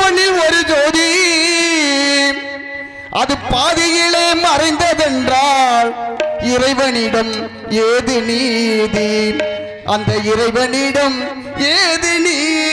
பொன்னில் ஒரு ஜோதி. அது பாதியிலே மறைந்ததென்றால் இறைவனிடம் ஏது நீதி? அந்த இறைவனிடம் ஏது நீதி?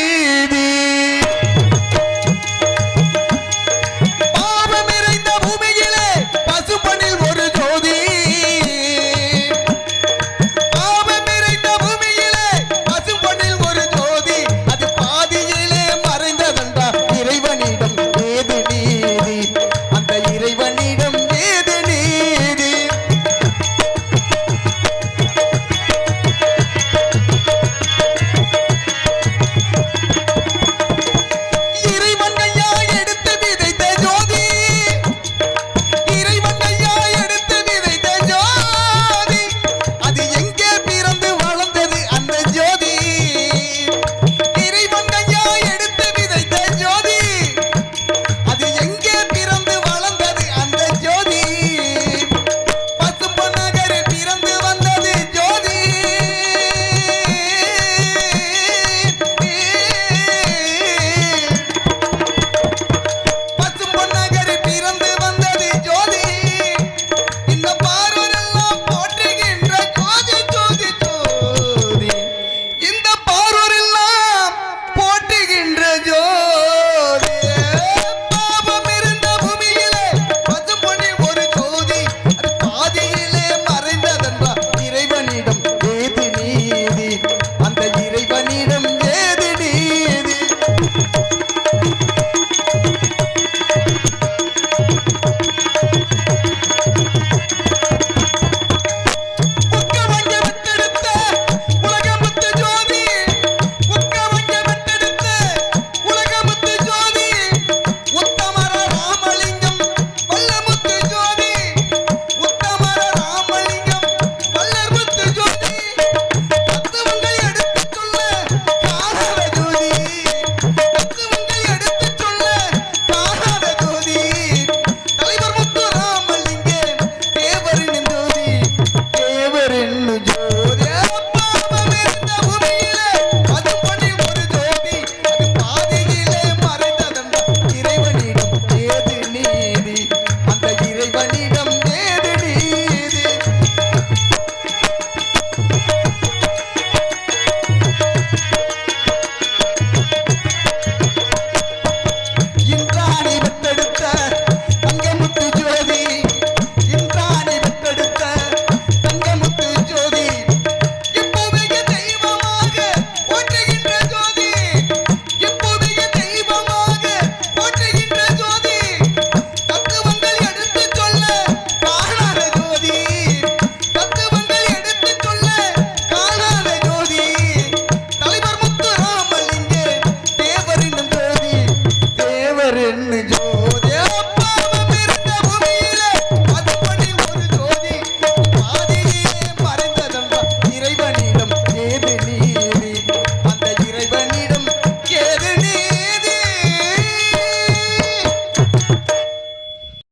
పేరెన్ను జో నిజ